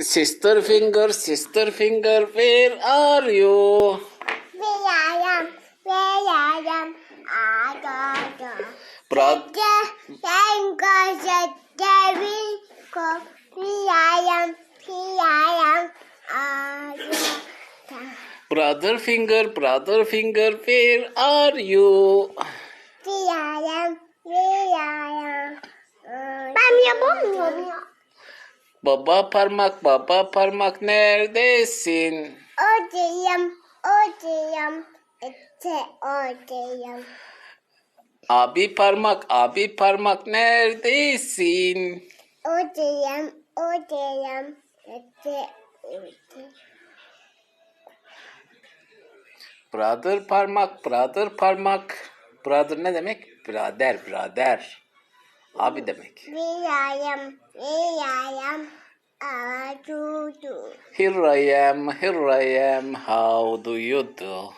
Sister finger, sister finger, where are you? Where I am, where I am, I got you. Brother, finger, sister finger, where I am, where I am, I got you. Brother finger, brother finger, where are you? Where I am, where I am. 밤이야, 밤이야. Baba parmak, baba parmak neredesin? Odayım, odayım, ete odayım. Abi parmak, abi parmak neredesin? Odayım, odayım, ete odayım. Brother parmak, brother parmak. Brother ne demek? Birader, birader. Abi demek. Vilayam, vilayam, adudu. Here I am, here I am, how do you do?